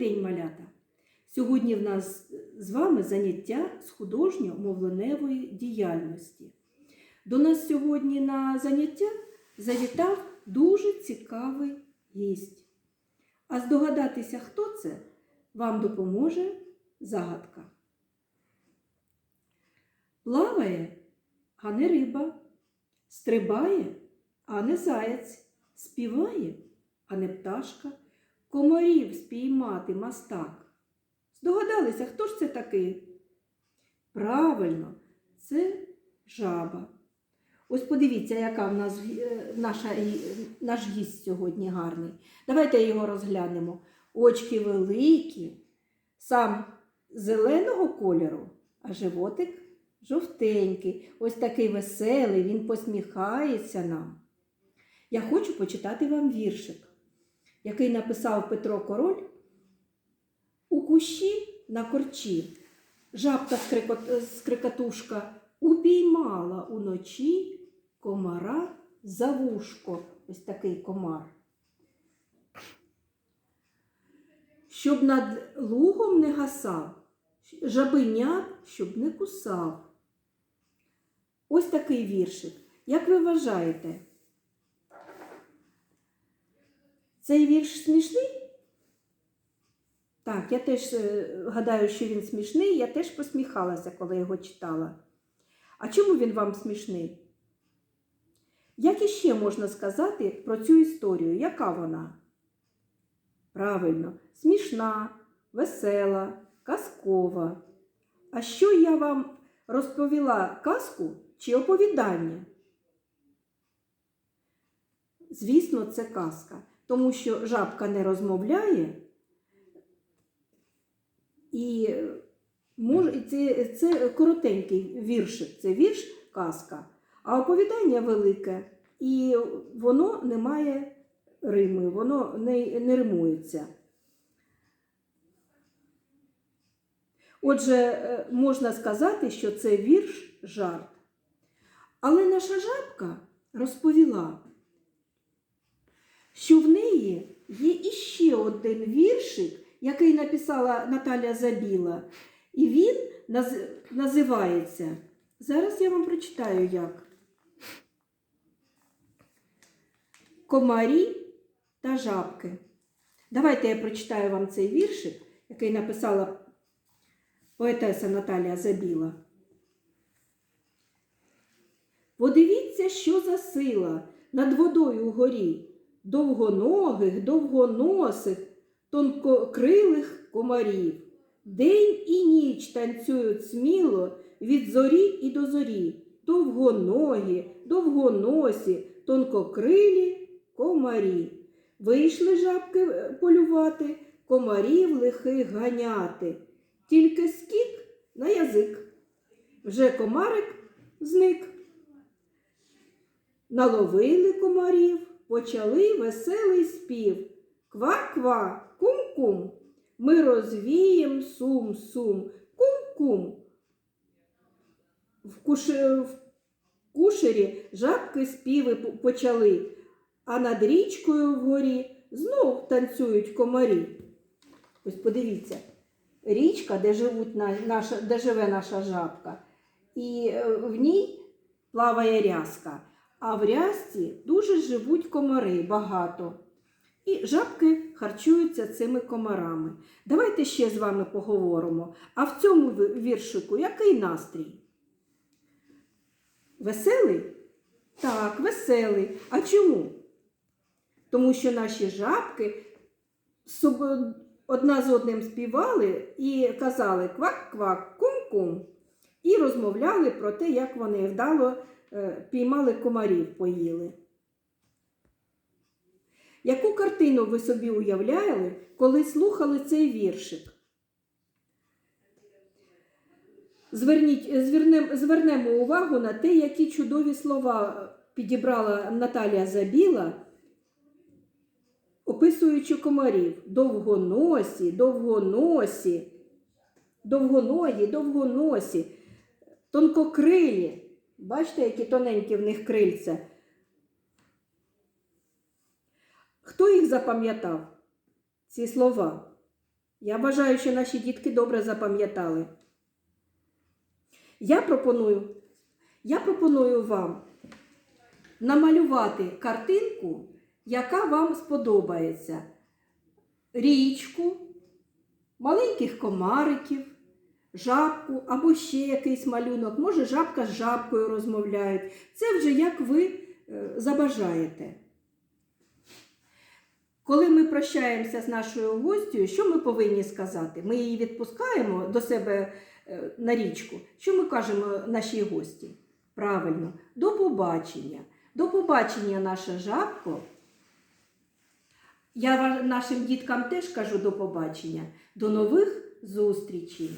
день, малята! Сьогодні в нас з вами заняття з художньо-мовленевої діяльності. До нас сьогодні на заняття завітав дуже цікавий гість. А здогадатися, хто це, вам допоможе загадка. Плаває, а не риба, стрибає, а не заяць, співає, а не пташка, комарів спіймати мастак. Здогадалися, хто ж це такий? Правильно, це жаба. Ось подивіться, яка в нас е, наша, наш гість сьогодні гарний. Давайте його розглянемо. Очки великі, сам зеленого кольору, а животик жовтенький. Ось такий веселий, він посміхається нам. Я хочу почитати вам віршик, який написав Петро Король у кущі на корчі. Жабка скрикотушка упіймала уночі комара за вушко. Ось такий комар. Щоб над лугом не гасав, жабенят, щоб не кусав. Ось такий віршик. Як ви вважаєте? Цей вірш смішний? Так, я теж е, гадаю, що він смішний, я теж посміхалася, коли його читала. А чому він вам смішний? Як іще можна сказати про цю історію? Яка вона? Правильно, смішна, весела, казкова. А що я вам розповіла казку чи оповідання? Звісно, це казка, тому що жабка не розмовляє. І мож, це, це коротенький віршик, це вірш казка, а оповідання велике, і воно не має рими, воно не, не римується. Отже, е, можна сказати, що це вірш жарт. Але наша жабка розповіла, що в неї є іще один віршик, який написала Наталя Забіла. І він наз- називається. Зараз я вам прочитаю як. Комарі та жабки. Давайте я прочитаю вам цей віршик, який написала поетеса Наталія Забіла. Подивіться, що за сила над водою угорі, довгоногих, довгоносих, тонкокрилих комарів. День і ніч танцюють сміло від зорі і до зорі, довгоногі, довгоносі, тонкокрилі комарі. Вийшли жабки е, полювати, комарів лихих ганяти. Тільки скік на язик. Вже комарик зник. Наловили комарів, почали веселий спів. Ква-ква, кум-кум. Ми розвієм сум-сум, кум-кум. В, куше, в кушері жабки співи почали, а над річкою вгорі знов танцюють комарі. Ось подивіться, річка, де, живуть наша, де живе наша жабка, і е, в ній плаває рязка. А в рязці дуже живуть комари багато. І жабки харчуються цими комарами. Давайте ще з вами поговоримо. А в цьому віршику який настрій? Веселий? Так, веселий. А чому? Тому що наші жабки одна з одним співали і казали квак-квак, кум-кум. І розмовляли про те, як вони вдало піймали комарів, поїли. Яку картину ви собі уявляли, коли слухали цей віршик? Зверніть, звернем, звернемо увагу на те, які чудові слова підібрала Наталія Забіла, описуючи комарів. Довгоносі, довгоносі, довгоногі, довгоносі, тонкокрилі. Бачите, які тоненькі в них крильця. Хто їх запам'ятав? Ці слова? Я бажаю, що наші дітки добре запам'ятали. Я пропоную, я пропоную вам намалювати картинку, яка вам сподобається. Річку, маленьких комариків, жабку або ще якийсь малюнок. Може, жабка з жабкою розмовляють. Це вже як ви е, забажаєте. Коли ми прощаємося з нашою гостю, що ми повинні сказати? Ми її відпускаємо до себе е, на річку. Що ми кажемо нашій гості? Правильно, до побачення. До побачення, наша жабко. Я нашим діткам теж кажу до побачення. До нових зустрічей.